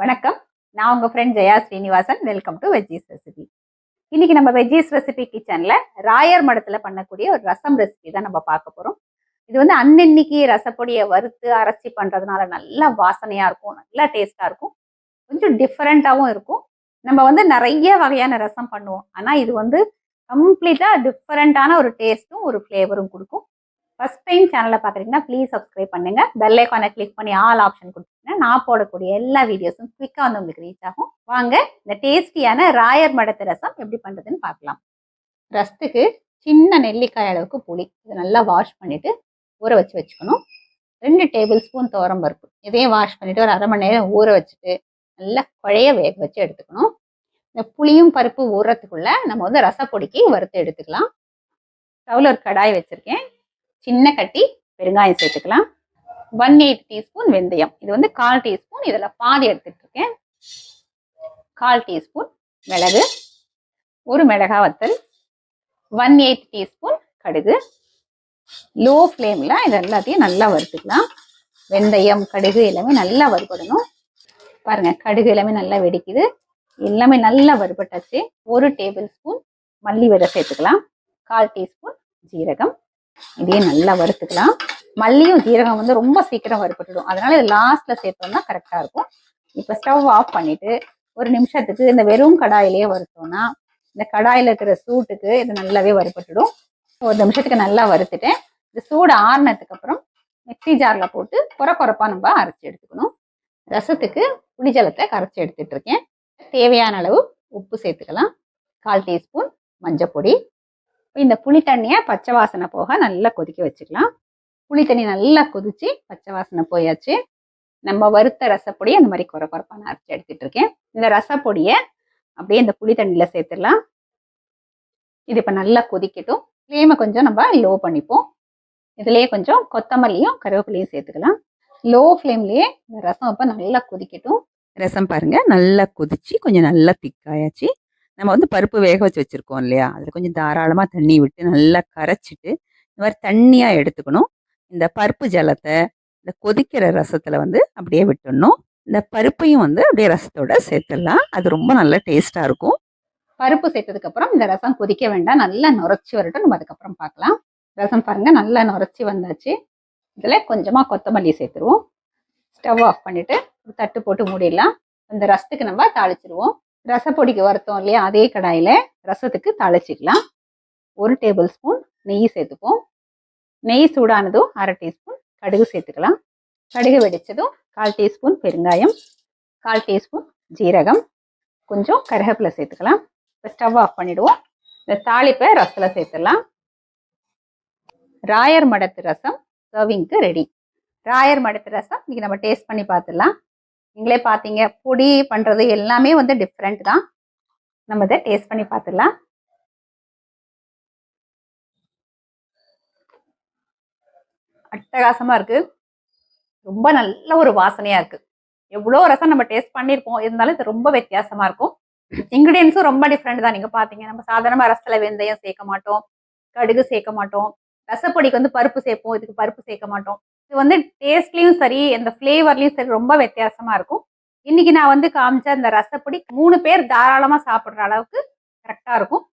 வணக்கம். நான் உங்கள் friend Jaya Srinivasan. Welcome to veggies recipe இன்னைக்கு நம்ம வெஜ்ஜீஸ் ரெசிபி கிச்சனில் ராயர் மடத்தில் பண்ணக்கூடிய ஒரு ரசம் ரெசிபி தான் நம்ம பார்க்க போகிறோம் இது வந்து அன்னன்னைக்கு ரசப்பொடியை வறுத்து அரைச்சி பண்ணுறதுனால நல்லா வாசனையாக இருக்கும் நல்லா டேஸ்ட்டாக இருக்கும். கொஞ்சம் டிஃப்ரெண்ட்டாகவும் இருக்கும். நம்ம வந்து நிறைய வகையான ரசம் பண்ணுவோம். ஆனால் இது வந்து கம்ப்ளீட்டாக டிஃப்ரெண்ட்டான ஒரு டேஸ்ட்டும் ஒரு ஃப்ளேவரும் கொடுக்கும். ஃபர்ஸ்ட் டைம் சேனலை பார்க்குறீங்கன்னா ப்ளீஸ் சப்ஸ்கிரைப் பண்ணுங்க. பெல் ஐக்கானை கிளிக் பண்ணி ஆல் ஆப்ஷன் கொடுத்து நான் போடக்கூடிய எல்லா வீடியோஸும் குயிக்காக வந்து உங்களுக்கு ரீச் ஆகும். வாங்க இந்த டேஸ்டியான ராயர் மடத்து ரசம் எப்படி பண்ணுறதுன்னு பார்க்கலாம். ரசத்துக்கு சின்ன நெல்லிக்காய் அளவுக்கு புளி. இதை நல்லா வாஷ் பண்ணிவிட்டு ஊற வச்சு வச்சுக்கணும். ரெண்டு டேபிள் ஸ்பூன் துவரம் பருப்பு. இதையும் வாஷ் பண்ணிவிட்டு ஒரு அரை மணி நேரம் ஊற வச்சுட்டு நல்லா குழைய வேக வச்சு எடுத்துக்கணும். இந்த புளியும் பருப்பு ஊறுறதுக்குள்ளே நம்ம வந்து ரசப்பொடிக்கு வறுத்து எடுத்துக்கலாம். ஸ்டவ்ல ஒரு கடாய் வச்சுருக்கேன். சின்ன கட்டி பெருங்காயம் சேர்த்துக்கலாம். ஒன் எயிட் டீஸ்பூன் வெந்தயம். இது வந்து கால் டீஸ்பூன் இதில் பாதி எடுத்துட்டு இருக்கேன் கால் டீஸ்பூன் மிளகு ஒரு மிளகா வத்தல் ஒன் எயிட் டீஸ்பூன் கடுகு. லோ ஃப்ளேமில் இது எல்லாத்தையும் நல்லா வறுத்துக்கலாம். வெந்தயம் கடுகு எல்லாமே நல்லா வறுபடணும். பாருங்க கடுகு எல்லாமே நல்லா வெடிக்குது. எல்லாமே நல்லா வறுபட்டாச்சு. ஒரு டேபிள் ஸ்பூன் மல்லி விதை சேர்த்துக்கலாம். கால் டீஸ்பூன் ஜீரகம். இதையும் நல்லா வறுத்துக்கலாம். மல்லியும் ஜீரகம் வந்து ரொம்ப சீக்கிரம் வறுபட்டுடும். அதனால இது லாஸ்ட்ல சேர்த்தோம்னா கரெக்டா இருக்கும். இப்போ ஸ்டவ் ஆஃப் பண்ணிட்டு ஒரு நிமிஷத்துக்கு இந்த வெறும் கடாயிலேயே வறுத்தோம்னா இந்த கடாயில இருக்கிற சூட்டுக்கு இது நல்லாவே வறுபட்டுடும். ஒரு நிமிஷத்துக்கு நல்லா வறுத்துட்டேன். இந்த சூடு ஆறினதுக்கு அப்புறம் மிக்ஸி ஜார்ல போட்டு குறை குறைப்பா நம்ம அரைச்சி எடுத்துக்கணும். ரசத்துக்கு புளிஜலத்தை கரைச்சி எடுத்துட்டு இருக்கேன் தேவையான அளவு உப்பு சேர்த்துக்கலாம். கால் டீஸ்பூன் மஞ்சள் பொடி இந்த புளி தண்ணியை பச்சை வாசனை போக நல்லா கொதிக்க வச்சுக்கலாம். புளி தண்ணி நல்லா கொதிச்சு பச்சை வாசனை போயாச்சு. நம்ம வறுத்த ரசப்பொடியை அந்த மாதிரி குறை குறைப்பான அரைச்சி எடுத்துட்டு இருக்கேன். இந்த ரசப்பொடியை அப்படியே இந்த புளி தண்ணியில் சேர்த்துடலாம். இது இப்போ நல்லா கொதிக்கட்டும். ஃப்ளேமை கொஞ்சம் நம்ம லோ பண்ணிப்போம். இதுலேயே கொஞ்சம் கொத்தமல்லியும் கருவேப்பிலையும் சேர்த்துக்கலாம். லோ ஃப்ளேம்லேயே இந்த ரசம் இப்போ நல்லா கொதிக்கட்டும். ரசம் பாருங்கள் நல்லா கொதிச்சு கொஞ்சம் நல்லா திக்காயாச்சு. நம்ம வந்து பருப்பு வேக வச்சு வச்சுருக்கோம் இல்லையா? அதில் கொஞ்சம் தாராளமாக தண்ணி விட்டு நல்லா கரைச்சிட்டு இந்த மாதிரி தண்ணியாக எடுத்துக்கணும். இந்த பருப்பு ஜலத்தை இந்த கொதிக்கிற ரசத்தில் வந்து அப்படியே விட்டுடணும். இந்த பருப்பையும் வந்து அப்படியே ரசத்தோட சேர்த்துடலாம். அது ரொம்ப நல்ல டேஸ்ட்டாக இருக்கும். பருப்பு சேர்த்ததுக்கப்புறம் இந்த ரசம் கொதிக்க வேண்டாம். நல்லா நுரைச்சி வரட்டும். நம்ம அதுக்கப்புறம் பார்க்கலாம். ரசம் பாருங்கள் நல்லா நுரைச்சி வந்தாச்சு. இதில் கொஞ்சமாக கொத்தமல்லி சேர்த்துருவோம். ஸ்டவ் ஆஃப் பண்ணிவிட்டு தட்டு போட்டு மூடிடலாம். இந்த ரசத்துக்கு நம்ம தாளிச்சிருவோம். ரசப்பொடிக்கு வறுத்தோம் இல்லையா அதே கடாயில் ரசத்துக்கு தாளிச்சிக்கலாம். ஒரு டேபிள் ஸ்பூன் நெய் சேர்த்துப்போம். நெய் சூடானதும் அரை டீஸ்பூன் கடுகு சேர்த்துக்கலாம். கடுகு வெடிச்சதும் கால் டீஸ்பூன் பெருங்காயம் கால் டீஸ்பூன் ஜீரகம் கொஞ்சம் கருவேப்பிலை சேர்த்துக்கலாம். இப்போ ஸ்டவ் ஆஃப் பண்ணிவிடுவோம் இந்த தாளிப்பை ரசத்தில் சேர்த்துடலாம். ராயர் மடத்து ரசம் சர்விங்க்கு ரெடி ராயர் மடத்து ரசம் இன்றைக்கி நம்ம டேஸ்ட் பண்ணி பார்த்துடலாம். நீங்களே பார்த்தீங்க பொடி பண்ணுறது எல்லாமே வந்து டிஃப்ரெண்ட் தான். நம்ம இதை டேஸ்ட் பண்ணி பார்த்துடலாம். அட்டகாசமாக இருக்குது ரொம்ப நல்ல ஒரு வாசனையாக இருக்குது எவ்வளோ ரசம் நம்ம டேஸ்ட் பண்ணியிருப்போம் இருந்தாலும் இது ரொம்ப வித்தியாசமாக இருக்கும். இன்க்ரீடியன்ஸும் ரொம்ப டிஃப்ரெண்ட் தான். நீங்கள் பார்த்தீங்க நம்ம சாதாரணமாக ரசத்தில் வெந்தயம் சேர்க்க மாட்டோம். கடுகு சேர்க்க மாட்டோம். ரசப்பொடிக்கு வந்து பருப்பு சேர்ப்போம். இதுக்கு பருப்பு சேர்க்க மாட்டோம். இது வந்து டேஸ்ட்லேயும் சரி இந்த ஃப்ளேவர்லேயும் சரி ரொம்ப வித்தியாசமாக இருக்கும். இன்னைக்கு நான் வந்து காமிச்ச அந்த ரசப்பொடி மூணு பேர் தாராளமாக சாப்பிட்ற அளவுக்கு கரெக்டாக இருக்கும்.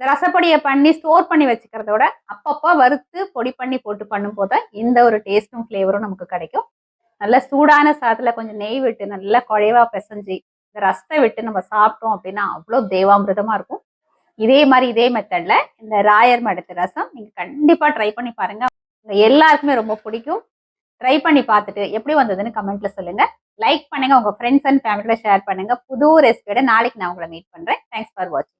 இந்த ரசப்பொடியை பண்ணி ஸ்டோர் பண்ணி வச்சுக்கிறத விட அப்பப்போ வறுத்து பொடி பண்ணி போட்டு பண்ணும்போது தான் இந்த ஒரு டேஸ்ட்டும் ஃப்ளேவரும் நமக்கு கிடைக்கும். நல்ல சூடான சாதத்தில் கொஞ்சம் நெய் விட்டு நல்லா குழைவா பிசைஞ்சு இந்த ரசத்தை விட்டு நம்ம சாப்பிட்டோம் அப்படின்னா அவ்வளோ தேவாமிரதமாக இருக்கும். இதே மாதிரி இதே மெத்தடில் இந்த ராயர் மடத்து ரசம் நீங்கள் கண்டிப்பாக ட்ரை பண்ணி பாருங்கள் உங்கள் எல்லாருக்குமே ரொம்ப பிடிக்கும். ட்ரை பண்ணி பார்த்துட்டு எப்படி வந்ததுன்னு கமெண்ட்ல சொல்லுங்கள் லைக் பண்ணுங்கள் உங்கள் ஃப்ரெண்ட்ஸ் அண்ட் ஃபேமிலியோட ஷேர் பண்ணுங்கள் புது ரெசிபியோட நாளைக்கு நான் உங்களை மீட் பண்ணுறேன் தேங்க்ஸ் ஃபார் வாட்சிங்